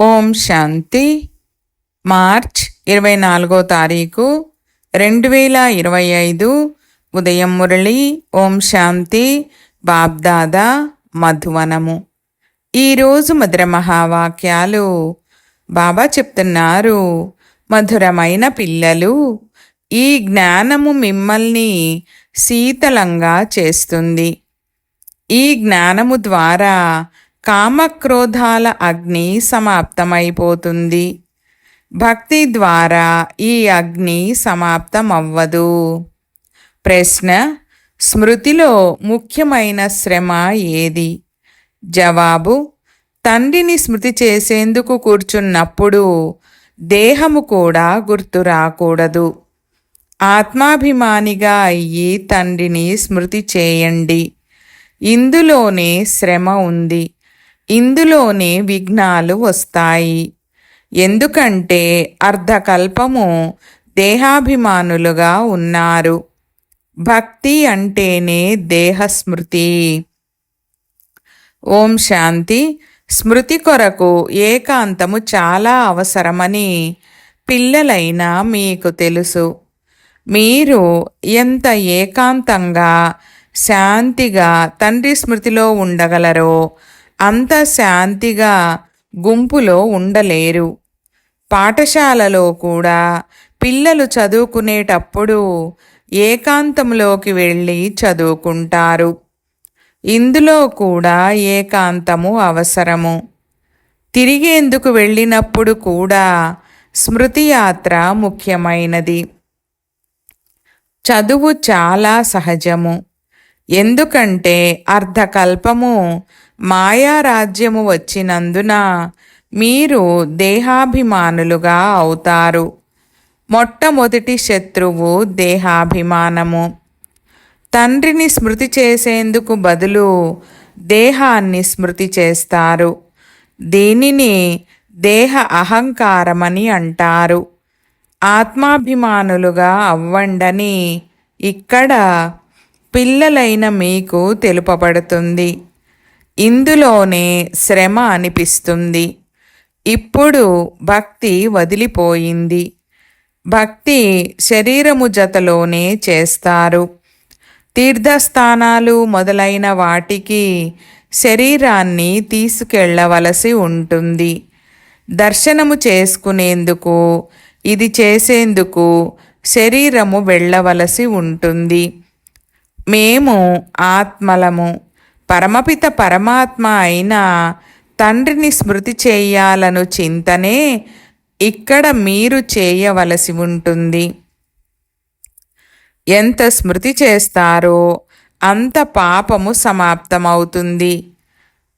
ఓం శాంతి. March ఇరవై నాలుగో తారీఖు రెండు వేల ఇరవై ఐదు. ఉదయం మురళి ఓం శాంతి. బాబ్దాదా మధువనము. ఈరోజు మధుర మహావాక్యాలు. బాబా చెప్తున్నారు మధురమైన పిల్లలు ఈ జ్ఞానము మిమ్మల్ని శీతలంగా చేస్తుంది. ఈ జ్ఞానము ద్వారా కామక్రోధాల అగ్ని సమాప్తమైపోతుంది. భక్తి ద్వారా ఈ అగ్ని సమాప్తమవ్వదు. ప్రశ్న స్మృతిలో ముఖ్యమైన శ్రమ ఏది? జవాబు తండ్రిని స్మృతి చేసేందుకు కూర్చున్నప్పుడు దేహము కూడా గుర్తు రాకూడదు. ఆత్మాభిమానిగా అయ్యి తండ్రిని స్మృతి చేయండి. ఇందులోనే శ్రమ ఉంది. ఇందులోనే విఘ్నాలు వస్తాయి. ఎందుకంటే అర్ధకల్పము దేహాభిమానులుగా ఉన్నారు. భక్తి అంటేనే దేహస్మృతి. ఓం శాంతి. స్మృతి కొరకు ఏకాంతము చాలా అవసరమని పిల్లలైనా మీకు తెలుసు. మీరు ఎంత ఏకాంతంగా శాంతిగా తండ్రి స్మృతిలో ఉండగలరో అంత శాంతిగా గుంపులో ఉండలేరు. పాఠశాలలో కూడా పిల్లలు చదువుకునేటప్పుడు ఏకాంతంలోకి వెళ్ళి చదువుకుంటారు. ఇందులో కూడా ఏకాంతము అవసరము. తిరిగేందుకు వెళ్ళినప్పుడు కూడా స్మృతి యాత్ర ముఖ్యమైనది. చదువు చాలా సహజము. ఎందుకంటే అర్ధకల్పము మాయారాజ్యము వచ్చినందున మీరు దేహాభిమానులుగా అవుతారు. మొట్టమొదటి శత్రువు దేహాభిమానము. తండ్రిని స్మృతి చేసేందుకు బదులు దేహాన్ని స్మృతి చేస్తారు. దీనిని దేహ అహంకారమని అంటారు. ఆత్మాభిమానులుగా అవ్వండని ఇక్కడ పిల్లలైన మీకు తెలుపబడుతుంది. ఇందులోనే శ్రమ అనిపిస్తుంది. ఇప్పుడు భక్తి వదిలిపోయింది. భక్తి శరీరము జతలోనే చేస్తారు. తీర్థస్థానాలు మొదలైన వాటికి శరీరాన్ని తీసుకెళ్ళవలసి ఉంటుంది. దర్శనము చేసుకునేందుకు ఇది చేసేందుకు శరీరము వెళ్ళవలసి ఉంటుంది. మేము ఆత్మలము. పరమపిత పరమాత్మ అయిన తండ్రిని స్మృతి చేయాలను చింతనే ఇక్కడ మీరు చేయవలసి ఉంటుంది. ఎంత స్మృతి చేస్తారో అంత పాపము సమాప్తమవుతుంది.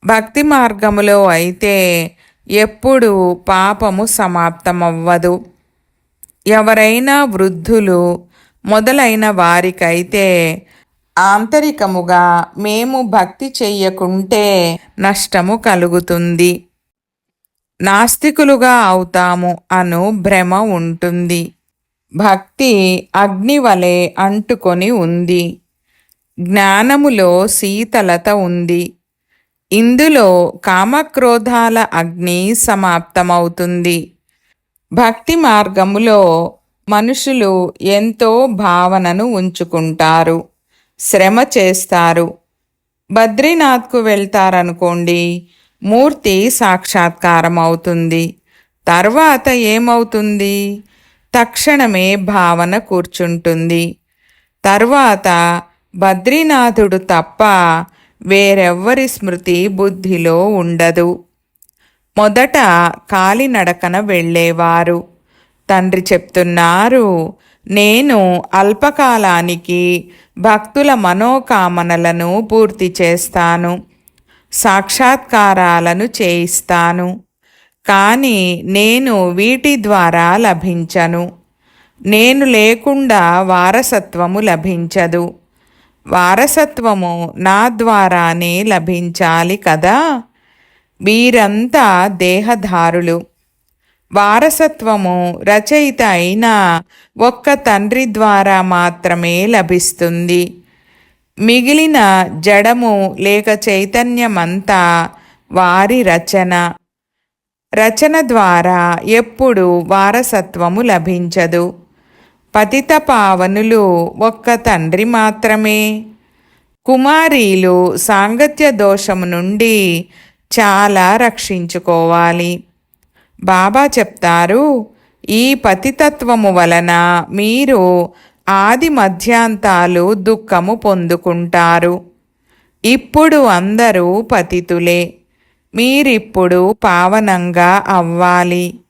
భక్తి మార్గములో అయితే ఎప్పుడు పాపము సమాప్తమవ్వదు. ఎవరైనా వృద్ధులు మొదలైన వారికైతే ఆంతరికముగా మేము భక్తి చెయ్యకుంటే నష్టము కలుగుతుంది. నాస్తికులుగా అవుతాము అను భ్రమ ఉంటుంది. భక్తి అగ్ని వలె అంటుకొని ఉంది. జ్ఞానములో శీతలత ఉంది. ఇందులో కామక్రోధాల అగ్ని సమాప్తమవుతుంది. భక్తి మార్గములో మనుషులు ఎంతో భావనను ఉంచుకుంటారు. శ్రమ చేస్తారు. బద్రీనాథ్కు వెళ్తారనుకోండి మూర్తి సాక్షాత్కారం అవుతుంది తర్వాత ఏమవుతుంది? తక్షణమే భావన కూర్చుంటుంది. తర్వాత బద్రీనాథుడు తప్ప వేరెవ్వరి స్మృతి బుద్ధిలో ఉండదు. మొదట కాలినడకన వెళ్ళేవారు. తండ్రి చెప్తున్నారు నేను అల్పకాలానికి భక్తుల మనోకామనలను పూర్తి చేస్తాను సాక్షాత్కారాలను చేయిస్తాను కానీ నేను వీటి ద్వారా లభించను. నేను లేకుండా వారసత్వము లభించదు. వారసత్వము నా ద్వారానే లభించాలి కదా? వీరంతా దేహధారులు. వారసత్వము రచయిత అయిన ఒక్క తండ్రి ద్వారా మాత్రమే లభిస్తుంది. మిగిలిన జడము లేక చైతన్యమంతా వారి రచన. రచన ద్వారా ఎప్పుడు వారసత్వము లభించదు. పతిత పావనులు ఒక్క తండ్రి మాత్రమే. కుమారీలు సాంగత్య దోషము నుండి చాలా రక్షించుకోవాలి. బాబా చెప్తారు ఈ పతితత్వము వలన మీరు ఆది మధ్యాంతాలు దుఃఖము పొందుకుంటారు. ఇప్పుడు అందరూ పతితులే. మీరిప్పుడు పావనంగా అవ్వాలి.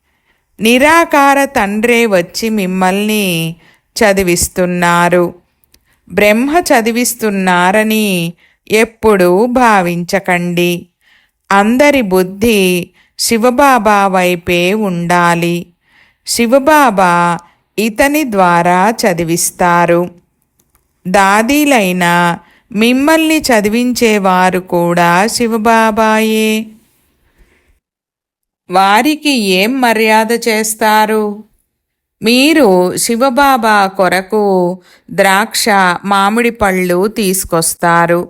నిరాకార తండ్రే వచ్చి మిమ్మల్ని చదివిస్తున్నారు. బ్రహ్మ చదివిస్తున్నారని ఎప్పుడూ భావించకండి. అందరి బుద్ధి శివబాబా వైపే ఉండాలి. శివబాబా ఇతని ద్వారా చదివిస్తారు. దాదీలైన మిమ్మల్ని చదివించేవారు కూడా శివబాబాయే. వారికి ఏం మర్యాద చేస్తారు? మీరు శివబాబా కొరకు ద్రాక్ష మామిడి పళ్ళు తీసుకొస్తారు.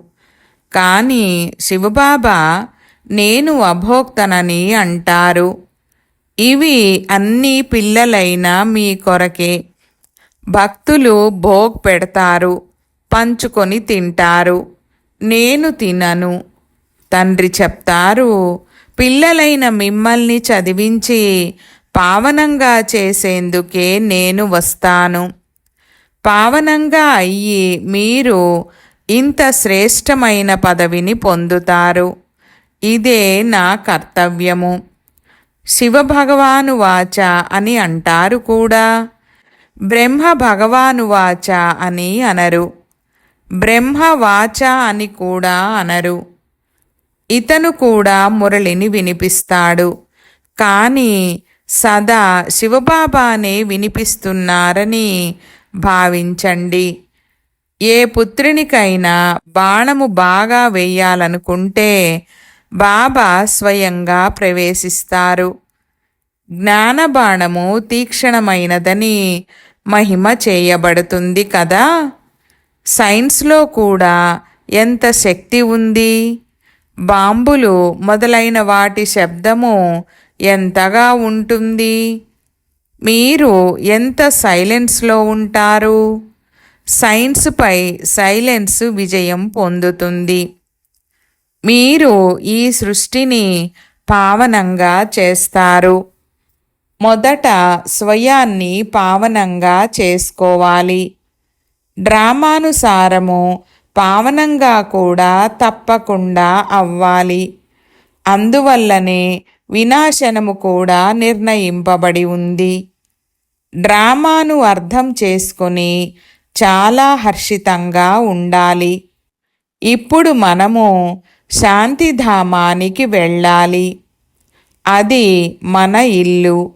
కానీ శివబాబా నేను అభోక్తనని అంటారు. ఇవి అన్ని పిల్లలైన మీ కొరకే. భక్తులు భోగ్ పెడతారు పంచుకొని తింటారు. నేను తినను. తండ్రి చెప్తారు పిల్లలైన మిమ్మల్ని చదివించి పావనంగా చేసేందుకే నేను వస్తాను. పావనంగా అయ్యి మీరు ఇంత శ్రేష్టమైన పదవిని పొందుతారు. ఇదే నా కర్తవ్యము. శివభగవాను వాచ అని అంటారు కూడా. బ్రహ్మ భగవాను వాచ అని అనరు. బ్రహ్మ వాచ అని కూడా అనరు. ఇతను కూడా మురళిని వినిపిస్తాడు. కానీ సదా శివబాబానే వినిపిస్తున్నారని భావించండి. ఏ పుత్రునికైనా బాణము బాగా వేయాలనుకుంటే బాబా స్వయంగా ప్రవేశిస్తారు. జ్ఞానబాణము తీక్షణమైనదని మహిమ చేయబడుతుంది కదా? సైన్స్లో కూడా ఎంత శక్తి ఉంది? బాంబులు మొదలైన వాటి శబ్దము ఎంతగా ఉంటుంది? మీరు ఎంత సైలెన్స్లో ఉంటారు? సైన్స్పై సైలెన్స్ విజయం పొందుతుంది. మీరు ఈ సృష్టిని పావనంగా చేస్తారు. మొదట స్వయాన్ని పావనంగా చేసుకోవాలి. డ్రామానుసారము పావనంగా కూడా తప్పకుండా అవ్వాలి. అందువల్లనే వినాశనము కూడా నిర్ణయింపబడి ఉంది. డ్రామాను అర్థం చేసుకొని చాలా హర్షితంగా ఉండాలి. ఇప్పుడు మనము శాంతిధామానికి వెళ్ళాలి. అది మన ఇల్లు.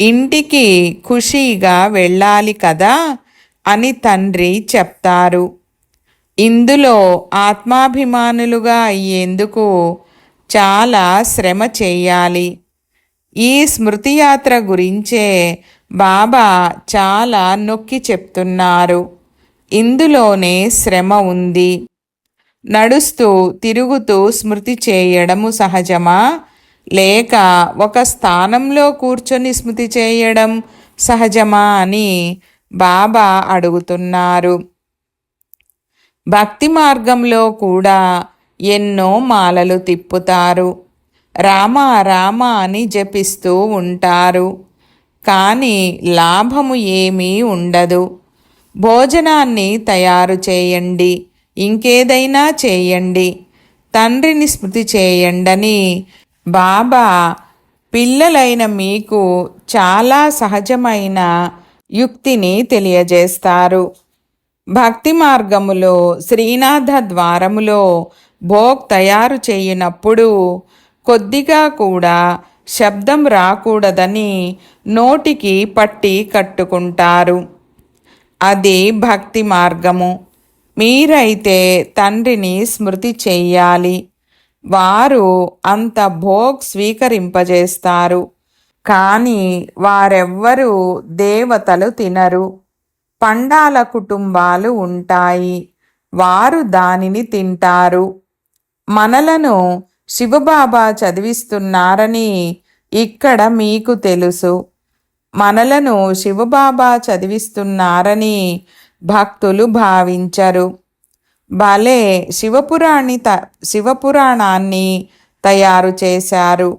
ఇంటికి ఖుషీగా వెళ్ళాలి కదా అని తండ్రి చెప్తారు. ఇందులో ఆత్మాభిమానులుగా అయ్యేందుకు చాలా శ్రమ చేయాలి. ఈ స్మృతియాత్ర గురించే బాబా చాలా నొక్కి చెప్తున్నారు. ఇందులోనే శ్రమ ఉంది. నడుస్తూ తిరుగుతూ స్మృతి చేయడము సహజమా? లేక ఒక స్థానంలో కూర్చొని స్మృతి చేయడం సహజమా అని బాబా అడుగుతున్నారు. భక్తి మార్గంలో కూడా ఎన్నో మాలలు తిప్పుతారు. రామ రామ అని జపిస్తూ ఉంటారు. కానీ లాభము ఏమీ ఉండదు. భోజనాన్ని తయారు చేయండి. ఇంకేదైనా చేయండి. తండ్రిని స్మృతి చేయండని బాబా పిల్లలైన మీకు చాలా సహజమైన యుక్తిని తెలియజేస్తారు. భక్తి మార్గములో శ్రీనాథ ద్వారములో భోగ్ తయారు చేయనప్పుడు కొద్దిగా కూడా శబ్దం రాకూడదని నోటికి పట్టి కట్టుకుంటారు. అది భక్తి మార్గము. మీరైతే తండ్రిని స్మృతి చెయ్యాలి. వారు అంత భోగ్ స్వీకరింపజేస్తారు. కానీ వారెవ్వరూ దేవతలు తినరు. పండాల కుటుంబాలు ఉంటాయి. వారు దానిని తింటారు. మనలను శివబాబా చదివిస్తున్నారని ఇక్కడ మీకు తెలుసు. మనలను శివబాబా చదివిస్తున్నారని భక్తులు భావించరు. భలే శివపురాణి త శివపురాణాన్ని తయారు చేశారు.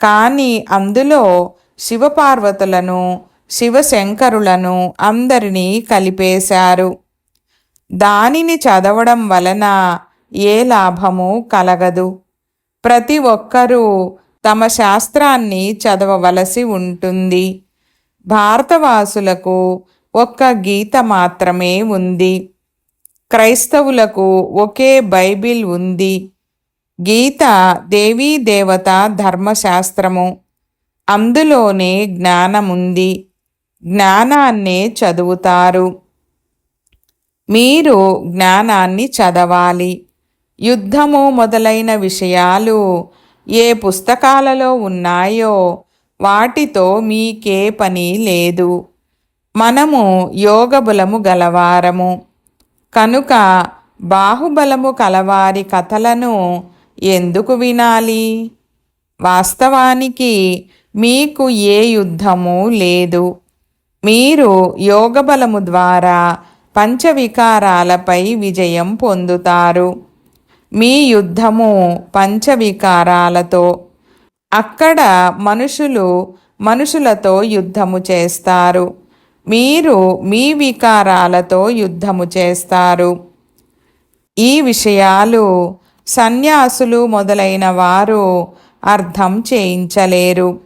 కానీ అందులో శివపార్వతులను శివశంకరులను అందరినీ కలిపేశారు. దానిని చదవడం వలన ఏ లాభము కలగదు. ప్రతి ఒక్కరూ తమ శాస్త్రాన్ని చదవవలసి ఉంటుంది. భారతవాసులకు ఒక్క గీత మాత్రమే ఉంది. క్రైస్తవులకు ఒకే బైబిల్ ఉంది. గీత దేవీ దేవత ధర్మశాస్త్రము. అందులోనే జ్ఞానముంది. జ్ఞానాన్నే చదువుతారు. మీరు జ్ఞానాన్ని చదవాలి. యుద్ధము మొదలైన విషయాలు ఏ పుస్తకాలలో ఉన్నాయో వాటితో మీకే పని లేదు. మనము యోగబులము గలవారము. కనుక బాహుబలము కలవారి కథలను ఎందుకు వినాలి? వాస్తవానికి మీకు ఏ యుద్ధము లేదు. మీరు యోగబలము ద్వారా పంచవికారాలపై విజయం పొందుతారు. మీ యుద్ధము పంచవికారాలతో అక్కడ మనుషులు మనుషులతో యుద్ధము చేస్తారు. మీరు మీ వికారాలతో యుద్ధము చేస్తారు. ఈ విషయాలు సన్యాసులు మొదలైన వారు అర్థం చేయించలేరు.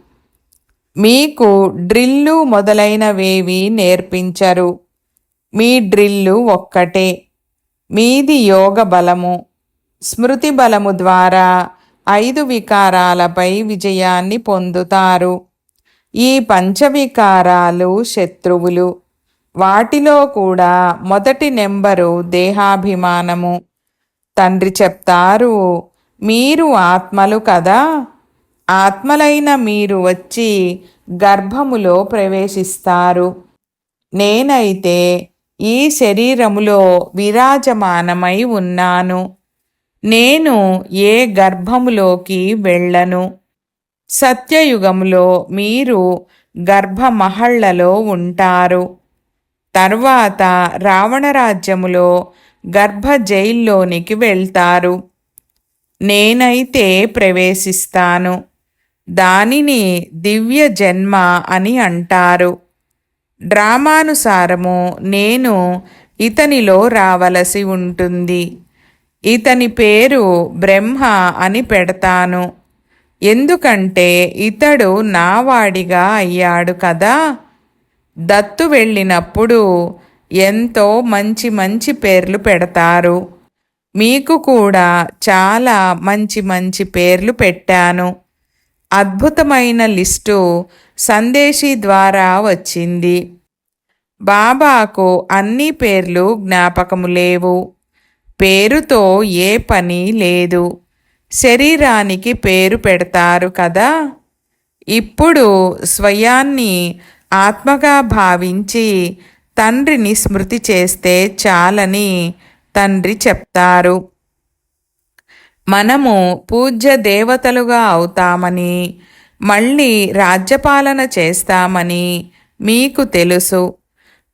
మీకు డ్రిల్లు మొదలైనవేవి నేర్పించరు. మీ డ్రిల్లు ఒక్కటే. మీది యోగ బలము. స్మృతి బలము ద్వారా ఐదు వికారాలపై విజయాన్ని పొందుతారు. ఈ పంచవికారాలు శత్రువులు. వాటిలో కూడా మొదటి నెంబరు దేహాభిమానము. తండ్రి చెప్తారు మీరు ఆత్మలు కదా. ఆత్మలైన మీరు వచ్చి గర్భములో ప్రవేశిస్తారు. నేనైతే ఈ శరీరములో విరాజమానమై ఉన్నాను. నేను ఏ గర్భములోకి వెళ్ళను. సత్యయుగములో మీరు గర్భమహళ్ళలో ఉంటారు. తర్వాత రావణరాజ్యములో గర్భ జైల్లోనికి వెళ్తారు. నేనైతే ప్రవేశిస్తాను. దానిని దివ్య జన్మ అని అంటారు. డ్రామానుసారము నేను ఇతనిలో రావలసి ఉంటుంది. ఇతని పేరు బ్రహ్మ అని పెడతాను. ఎందుకంటే ఇతడు నావాడిగా అయ్యాడు కదా. దత్తు వెళ్ళినప్పుడు ఎంతో మంచి మంచి పేర్లు పెడతారు. మీకు కూడా చాలా మంచి మంచి పేర్లు పెట్టాను. అద్భుతమైన లిస్టు సందేశీ ద్వారా వచ్చింది. బాబాకు అన్ని పేర్లు జ్ఞాపకము లేవు. పేరుతో ఏ పని లేదు. శరీరానికి పేరు పెడతారు కదా. ఇప్పుడు స్వయాన్ని ఆత్మగా భావించి తండ్రిని స్మృతి చేస్తే చాలని తండ్రి చెప్తారు. మనము పూజ్య దేవతలుగా అవుతామని మళ్ళీ రాజ్యపాలన చేస్తామని మీకు తెలుసు.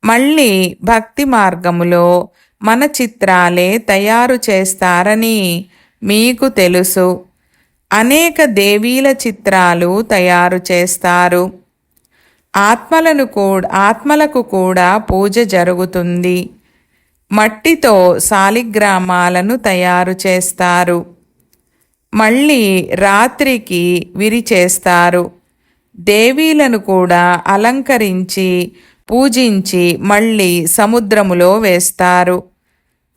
మళ్ళీ భక్తి మార్గములో మన చిత్రాలే తయారు చేస్తారని మీకు తెలుసు. అనేక దేవీల చిత్రాలు తయారు చేస్తారు. ఆత్మలను కూడా ఆత్మలకు కూడా పూజ జరుగుతుంది. మట్టితో శాలిగ్రామాలను తయారు చేస్తారు. మళ్ళీ రాత్రికి విరిచేస్తారు దేవీలను కూడా అలంకరించి పూజించి మళ్ళీ సముద్రములో వేస్తారు.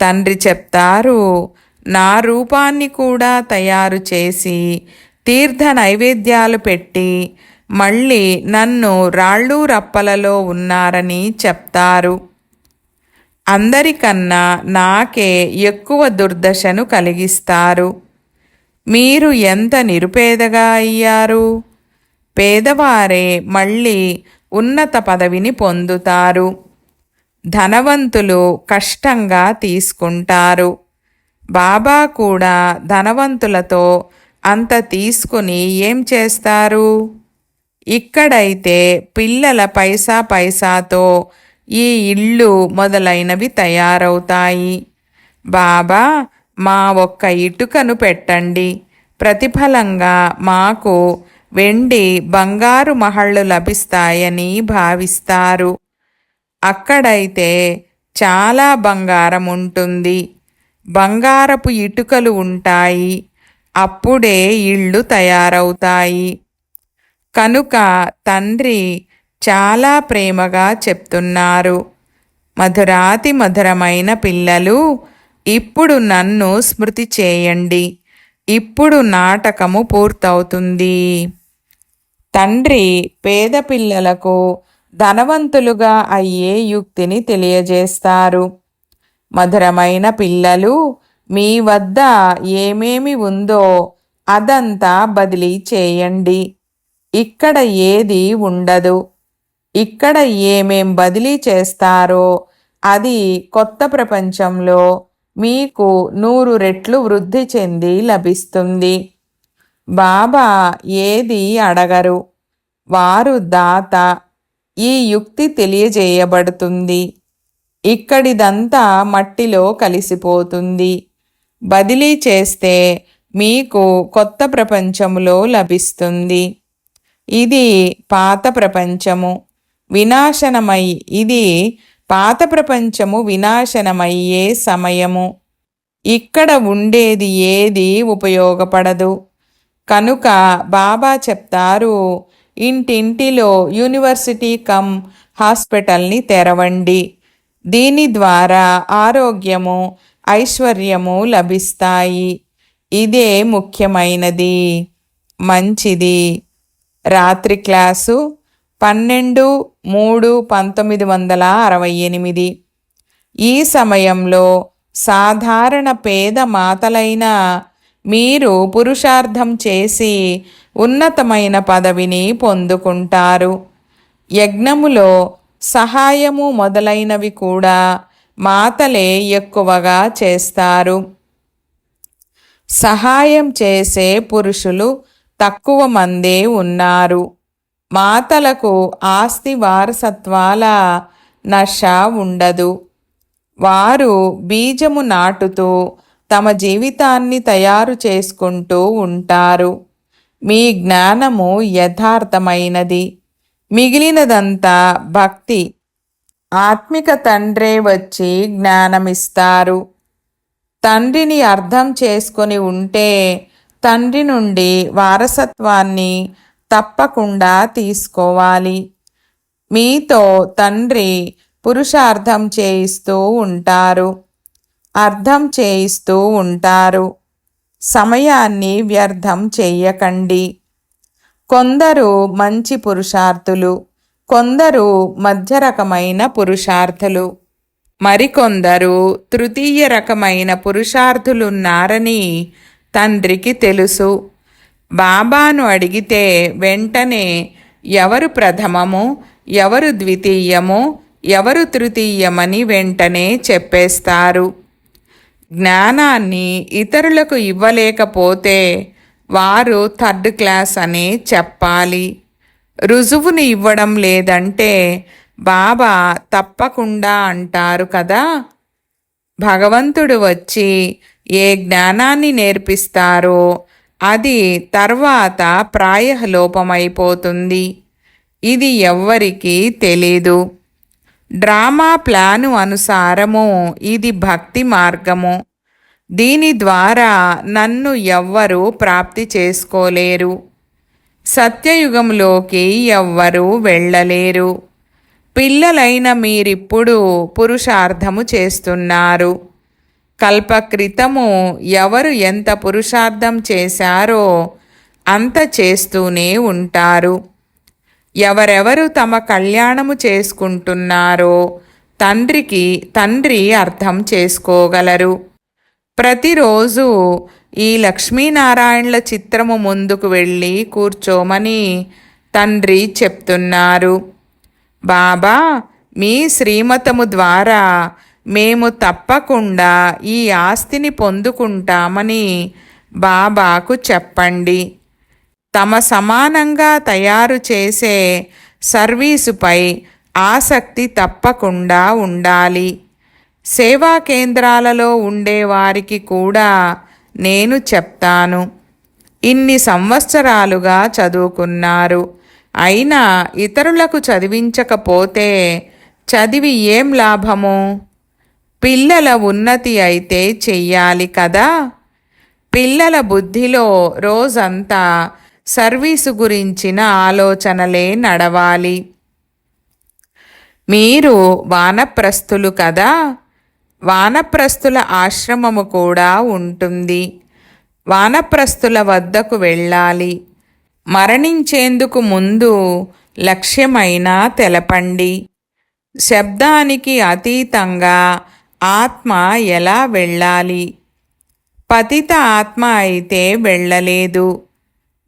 తండ్రి చెప్తారు నా రూపాన్ని కూడా తయారు చేసి తీర్థ నైవేద్యాలు పెట్టి మళ్ళీ నన్ను రాళ్ళు రప్పలలో ఉన్నారని చెప్తారు. అందరికన్నా నాకే ఎక్కువ దుర్దశను కలిగిస్తారు. మీరు ఎంత నిరుపేదగా అయ్యారు? పేదవారే మళ్ళీ ఉన్నత పదవిని పొందుతారు. ధనవంతులు కష్టంగా తీసుకుంటారు. బాబా కూడా ధనవంతులతో అంత తీసుకుని ఏం చేస్తారు? ఇక్కడైతే పిల్లల పైసా పైసాతో ఈ ఇళ్ళు మొదలైనవి తయారవుతాయి. బాబా మా ఒక్క ఇటుకను పెట్టండి. ప్రతిఫలంగా మాకు వెండి బంగారు మహళ్ళు లభిస్తాయని భావిస్తారు. అక్కడైతే చాలా బంగారం ఉంటుంది బంగారపు ఇటుకలు ఉంటాయి. అప్పుడే ఇళ్ళు తయారవుతాయి. కనుక తండ్రి చాలా ప్రేమగా చెప్తున్నారు. మధురాతి మధురమైన పిల్లలు ఇప్పుడు నన్ను స్మృతి చేయండి. ఇప్పుడు నాటకము పూర్తవుతుంది. తండ్రి పేద పిల్లలకు ధనవంతులుగా అయ్యే యుక్తిని తెలియజేస్తారు. మధురమైన పిల్లలు మీ వద్ద ఏమేమి ఉందో అదంతా బదిలీ చేయండి. ఇక్కడ ఏది ఉండదు. ఇక్కడ ఏమేం బదిలీ చేస్తారో అది కొత్త ప్రపంచంలో మీకు నూరు రెట్లు వృద్ధి చెంది లభిస్తుంది. బాబా ఏది అడగరు. వారు దాత. ఈ యుక్తి తెలియజేయబడుతుంది. ఇక్కడిదంతా మట్టిలో కలిసిపోతుంది. బదిలీ చేస్తే మీకు కొత్త ప్రపంచములో లభిస్తుంది. ఇది పాత ప్రపంచము. వినాశనమై ఇది పాత ప్రపంచము వినాశనమయ్యే సమయము. ఇక్కడ ఉండేది ఏది ఉపయోగపడదు. కనుక బాబా చెప్తారు ఇంటింటిలో యూనివర్సిటీ కమ్ హాస్పిటల్ని తెరవండి. దీని ద్వారా ఆరోగ్యము ఐశ్వర్యము లభిస్తాయి. ఇదే ముఖ్యమైనది. మంచిది. రాత్రి క్లాసు పన్నెండు మూడు పంతొమ్మిది వందల అరవై ఎనిమిది. ఈ సమయంలో సాధారణ పేద మాతలైన మీరు పురుషార్థం చేసి ఉన్నతమైన పదవిని పొందుకుంటారు. యజ్ఞములో సహాయము మొదలైనవి కూడా మాతలే ఎక్కువగా చేస్తారు. సహాయం చేసే పురుషులు తక్కువ మందే ఉన్నారు. మాతలకు ఆస్తి వారసత్వాల నష ఉండదు. వారు బీజము నాటుతూ తమ జీవితాన్ని తయారు చేసుకుంటూ ఉంటారు. మీ జ్ఞానము యథార్థమైనది. మిగిలినదంతా భక్తి. ఆత్మిక తండ్రే వచ్చి జ్ఞానమిస్తారు. తండ్రిని అర్థం చేసుకొని ఉంటే తండ్రి నుండి వారసత్వాన్ని తప్పకుండా తీసుకోవాలి. మీతో తండ్రి పురుషార్థం చేయిస్తూ ఉంటారు. అర్థం చేయిస్తూ ఉంటారు. సమయాన్ని వ్యర్థం చెయ్యకండి కొందరు మంచి పురుషార్థులు కొందరు మధ్య రకమైన పురుషార్థులు. మరికొందరు తృతీయ రకమైన పురుషార్థులున్నారని తండ్రికి తెలుసు. బాబాను అడిగితే వెంటనే ఎవరు ప్రథమము ఎవరు ద్వితీయము ఎవరు తృతీయమని వెంటనే చెప్పేస్తారు. జ్ఞానాన్ని ఇతరులకు ఇవ్వలేకపోతే వారు థర్డ్ క్లాస్ అని చెప్పాలి. రుజువుని ఇవ్వడం లేదంటే బాబా తప్పకుండా అంటారు కదా. భగవంతుడు వచ్చి ఏ జ్ఞానాన్ని నేర్పిస్తారో అది తర్వాత ప్రాయలోపమైపోతుంది. ఇది ఎవ్వరికీ తెలీదు. డ్రామా ప్లాను అనుసారము ఇది భక్తి మార్గము. దీని ద్వారా నన్ను ఎవ్వరూ ప్రాప్తి చేసుకోలేరు. సత్యయుగంలోకి ఎవ్వరూ వెళ్ళలేరు. పిల్లలైన మీరిప్పుడు పురుషార్థము చేస్తున్నారు. కల్పక్రితము ఎవరు ఎంత పురుషార్థం చేశారో అంత చేస్తూనే ఉంటారు. ఎవరెవరు తమ కళ్యాణము చేసుకుంటున్నారో తండ్రికి తండ్రి అర్థం చేసుకోగలరు. ప్రతిరోజు ఈ లక్ష్మీనారాయణల చిత్రము ముందుకు వెళ్ళి కూర్చోమని తండ్రి చెప్తున్నారు. బాబా మీ శ్రీమతము ద్వారా మేము తప్పకుండా ఈ ఆస్తిని పొందుకుంటామని బాబాకు చెప్పండి. తమ సమానంగా తయారు చేసే సర్వీసుపై ఆసక్తి తప్పకుండా ఉండాలి. సేవా కేంద్రాలలో ఉండేవారికి కూడా నేను చెప్తాను. ఇన్ని సంవత్సరాలుగా చదువుకున్నారు. అయినా ఇతరులకు చదివించకపోతే చదివి ఏం లాభము? పిల్లల ఉన్నతి అయితే చెయ్యాలి కదా? పిల్లల బుద్ధిలో రోజంతా సర్వీసు గురించిన ఆలోచనలే నడవాలి. మీరు వానప్రస్థులు కదా? వానప్రస్థుల ఆశ్రమము కూడా ఉంటుంది. వానప్రస్థుల వద్దకు వెళ్ళాలి. మరణించేందుకు ముందు లక్ష్యమైనా తెలపండి. శబ్దానికి అతీతంగా ఆత్మ ఎలా వెళ్ళాలి? పతిత ఆత్మ అయితే వెళ్ళలేదు.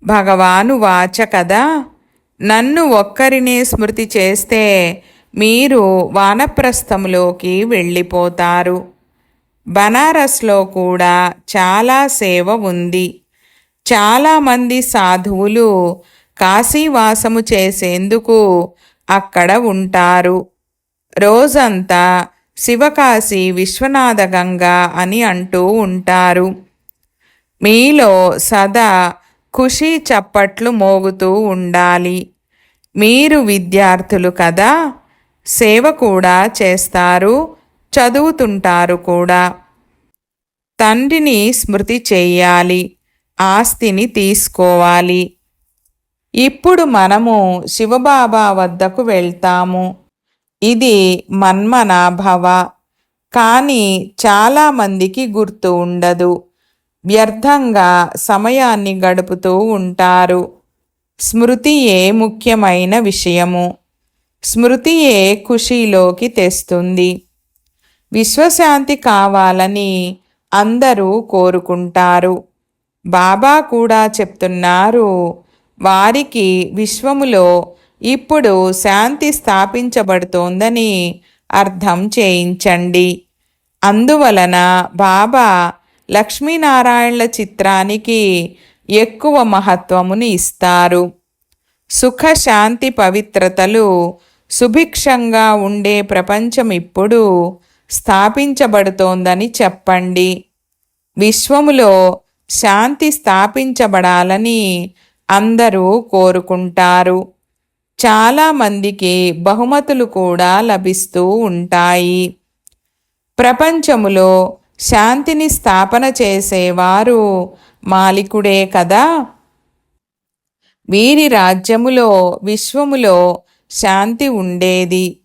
భగవాను వాచ కదా? నన్ను ఒక్కరినే స్మృతి చేస్తే మీరు వానప్రస్థంలోకి వెళ్ళిపోతారు. బనారస్లో కూడా చాలా సేవ ఉంది. చాలామంది సాధువులు కాశీవాసము చేసేందుకు అక్కడ ఉంటారు. రోజంతా శివకాశీ విశ్వనాథ గంగా అని అంటూ ఉంటారు. మీలో సదా ఖుషీ చప్పట్లు మోగుతూ ఉండాలి. మీరు విద్యార్థులు కదా? సేవ కూడా చేస్తారు చదువుతుంటారు కూడా. తండ్రిని స్మృతి చేయాలి ఆస్తిని తీసుకోవాలి. ఇప్పుడు మనము శివబాబా వద్దకు వెళ్తాము. ఇది మన్మనాభవ. కానీ చాలామందికి గుర్తు ఉండదు. వ్యర్థంగా సమయాన్ని గడుపుతూ ఉంటారు. స్మృతియే ముఖ్యమైన విషయము? స్మృతియే ఖుషీలోకి తెస్తుంది? విశ్వశాంతి కావాలని అందరూ కోరుకుంటారు. బాబా కూడా చెప్తున్నారు వారికి విశ్వములో ఇప్పుడు శాంతి స్థాపించబడుతోందని అర్థం చేయించండి. అందువలన బాబా లక్ష్మీనారాయణల చిత్రానికి ఎక్కువ మహత్వముని ఇస్తారు. సుఖ శాంతి పవిత్రతలు సుభిక్షంగా ఉండే ప్రపంచం ఇప్పుడు స్థాపించబడుతోందని చెప్పండి. విశ్వములో శాంతి స్థాపించబడాలని అందరూ కోరుకుంటారు. చాలామందికి బహుమతులు కూడా లభిస్తూ ఉంటాయి. ప్రపంచములో శాంతిని స్థాపన చేసేవారు మాలికుడే కదా? వీరి రాజ్యములో విశ్వములో శాంతి ఉండేది.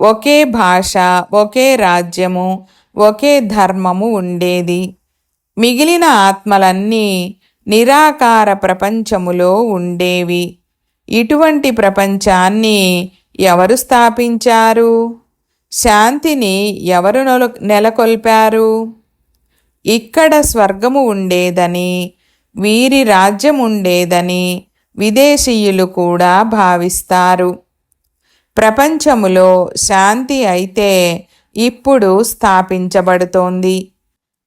ఒకే భాష ఒకే రాజ్యము ఒకే ధర్మము ఉండేది. మిగిలిన ఆత్మలన్నీ నిరాకార ప్రపంచములో ఉండేవి. ఇటువంటి ప్రపంచాన్ని ఎవరు స్థాపించారు? శాంతిని ఎవరు నెలకొల్పారు? ఇక్కడ స్వర్గము ఉండేదని వీరి రాజ్యం ఉండేదని విదేశీయులు కూడా భావిస్తారు. ప్రపంచములో శాంతి అయితే ఇప్పుడు స్థాపించబడుతోంది.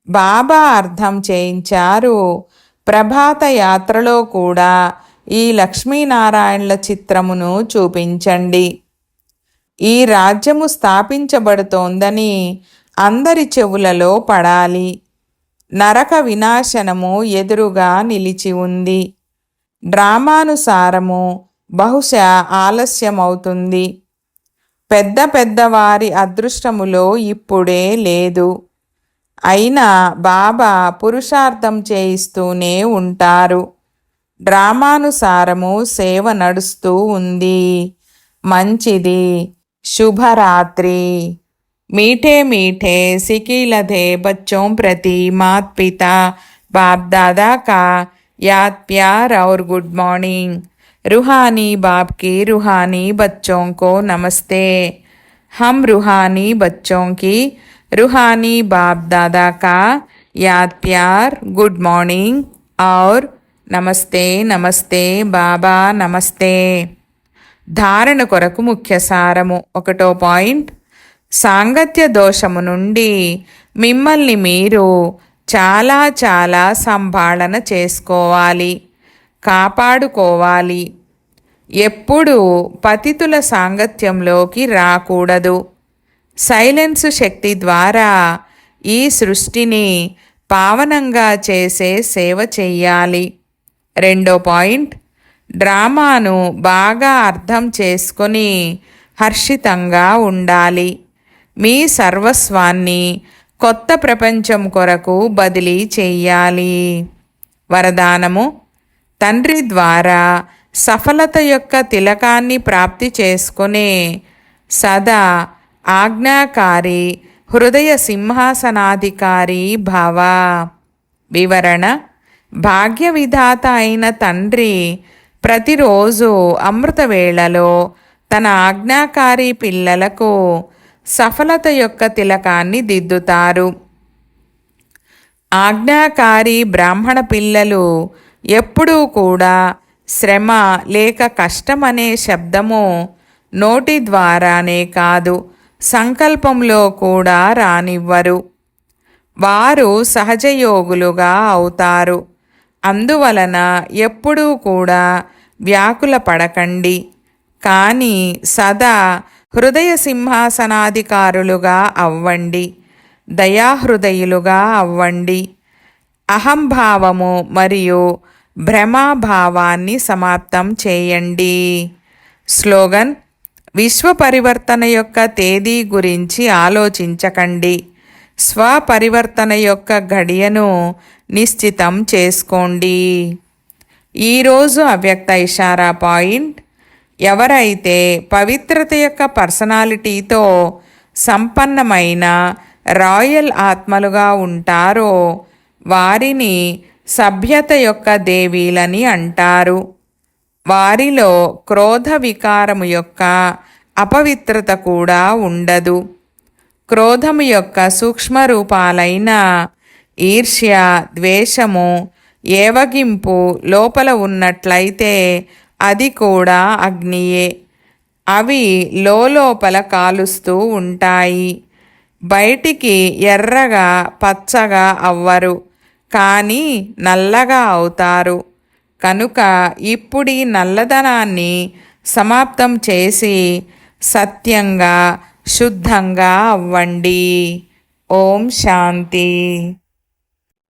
బాబా అర్థం చేయించారు. ప్రభాత యాత్రలో కూడా ఈ లక్ష్మీనారాయణల చిత్రమును చూపించండి. ఈ రాజ్యము స్థాపించబడుతోందని అందరి చెవులలో పడాలి. నరక వినాశనము ఎదురుగా నిలిచి ఉంది. డ్రామానుసారము బహుశా ఆలస్యమవుతుంది. పెద్ద పెద్దవారి అదృష్టములో ఇప్పుడే లేదు. అయినా బాబా పురుషార్థం చేయిస్తూనే ఉంటారు. డ్రామానుసారము సేవ నడుస్తూ ఉంది. మంచిది. శుభరాత్రి. మీఠే మీఠే సికీలధే బచ్చోం ప్రతి మాత్ పిత బాప్ దాదా కా యాత్ ప్యార్ ఔర్ గుడ్ మార్నింగ్. रूहानी बाप की रूहानी बच्चों को नमस्ते हम रूहानी बच्चों की रूहानी बाप दादा का याद प्यार गुड मॉर्निंग और నమస్తే నమస్తే బాబా నమస్తే ధారణ కొరకు ముఖ్య సారము ఒకటో పాయింట్ సాంగత్య దోషము నుండి మిమ్మల్ని మీరు చాలా చాలా సంభాళన చేసుకోవాలి కాపాడుకోవాలి. ఎప్పుడూ పతితుల సాంగత్యంలోకి రాకూడదు. సైలెన్స్ శక్తి ద్వారా ఈ సృష్టిని పావనంగా చేసే సేవ చెయ్యాలి. రెండో పాయింట్ డ్రామాను బాగా అర్థం చేసుకొని హర్షితంగా ఉండాలి. మీ సర్వస్వాన్ని కొత్త ప్రపంచం కొరకు బదిలీ చెయ్యాలి. వరదానము తండ్రి ద్వారా సఫలత యొక్క తిలకాన్ని ప్రాప్తి చేసుకునే సదా ఆజ్ఞాకారి హృదయ సింహాసనాధికారి భవ. వివరణ భాగ్య విధాత అయిన తండ్రి ప్రతిరోజు అమృతవేళలో తన ఆజ్ఞాకారి పిల్లలకు సఫలత యొక్క తిలకాన్ని దిద్దుతారు. ఆజ్ఞాకారి బ్రాహ్మణ పిల్లలు ఎప్పుడూ కూడా శ్రమ లేక కష్టమనే శబ్దము నోటి ద్వారానే కాదు సంకల్పంలో కూడా రానివ్వరు. వారు సహజయోగులుగా అవుతారు. అందువలన ఎప్పుడూ కూడా వ్యాకుల పడకండి. కానీ సదా హృదయ సింహాసనాధికారులుగా అవ్వండి. దయాహృదయులుగా అవ్వండి. అహంభావము మరియు భ్రమాభావాన్ని సమాప్తం చేయండి. స్లోగన్ విశ్వ పరివర్తన యొక్క తేదీ గురించి ఆలోచించకండి. స్వపరివర్తన యొక్క గడియను నిశ్చితం చేసుకోండి. ఈరోజు అవ్యక్త ఇషారా పాయింట్ ఎవరైతే పవిత్రత యొక్క పర్సనాలిటీతో సంపన్నమైన రాయల్ ఆత్మలుగా ఉంటారో వారిని సభ్యత యొక్క దేవీలని అంటారు. వారిలో క్రోధ వికారము యొక్క అపవిత్రత కూడా ఉండదు. క్రోధము యొక్క సూక్ష్మ రూపాలైన ఈర్ష్య ద్వేషము ఏవగింపు లోపల ఉన్నట్లయితే అది కూడా అగ్నియే. అవి లోపల కాలుస్తూ ఉంటాయి. బయటికి ఎర్రగా పచ్చగా అవ్వరు. కానీ నల్లగా అవుతారు. కనుక ఇప్పుడు ఈ నల్లదనాన్ని సమాప్తం చేసి సత్యంగా శుద్ధంగా అవ్వండి. ఓం శాంతి.